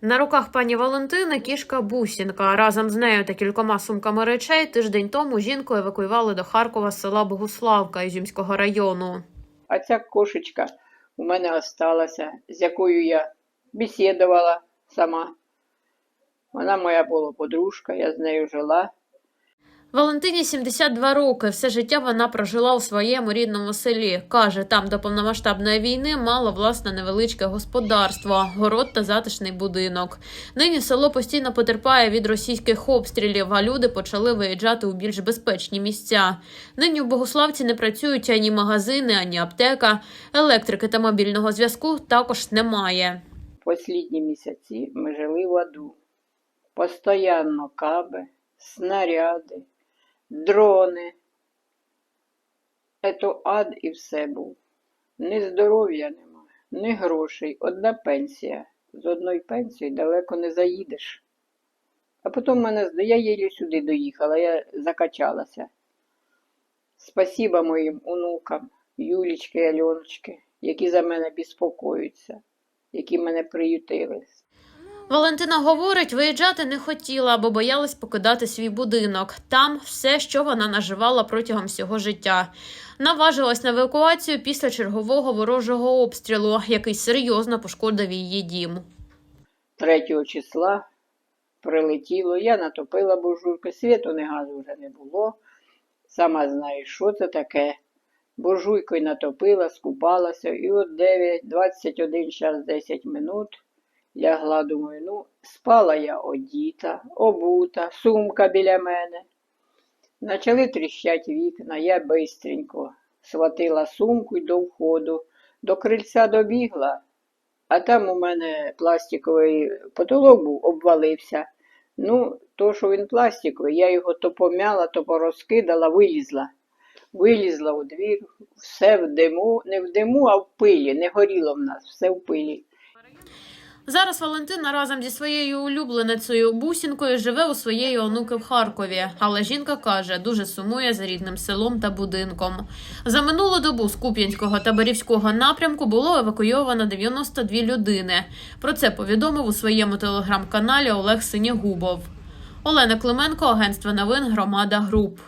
На руках пані Валентини кішка Бусінка. Разом з нею та кількома сумками речей тиждень тому жінку евакуювали до Харкова з села Богуславка Ізюмського району. А ця кошечка у мене осталася, з якою я бесідувала сама. Вона моя була подружка, я з нею жила. Валентині 72 роки. Все життя вона прожила у своєму рідному селі. Каже, там до повномасштабної війни мала власне невеличке господарство, город та затишний будинок. Нині село постійно потерпає від російських обстрілів, а люди почали виїжджати у більш безпечні місця. Нині у Богославці не працюють ані магазини, ані аптека. Електрики та мобільного зв'язку також немає. Послідні місяці ми жили в аду. Постоянно каби, снаряди, дрони. Ето ад і все був. Ні здоров'я нема, ні грошей, одна пенсія. З одної пенсії далеко не заїдеш. А потім мене, я єлі сюди доїхала, я закачалася. Спасіба моїм онукам, Юлічки, Альоночки, які за мене безпокоюються, які мене приютили. Валентина говорить, виїжджати не хотіла, бо боялась покидати свій будинок. Там все, що вона наживала протягом всього життя. Наважилась на евакуацію після чергового ворожого обстрілу, який серйозно пошкодив її дім. 3 числа прилетіло, я натопила буржуйку, світу не газу вже не було. Сама знаєш, що це таке. Буржуйкою натопила, скупалася, і от 9, 21 час 10 минут лягла, думаю, ну, спала я одіта, обута, сумка біля мене. Почали тріщать вікна, я бистренько схватила сумку й до входу, до крильця добігла, а там у мене пластиковий потолок був, обвалився. Ну, то, що він пластиковий, я його то пом'яла, то порозкидала, вилізла. Вилізла у двір, все в диму, не в диму, а в пилі, не горіло в нас, все в пилі. Зараз Валентина разом зі своєю улюбленицею Бусінкою живе у своєї онуки в Харкові. Але жінка каже, дуже сумує за рідним селом та будинком. За минулу добу з Куп'янського та Барівського напрямку було евакуйовано 92 людини. Про це повідомив у своєму телеграм-каналі Олег Синягубов. Олена Клименко, агентство новин Громада Груп.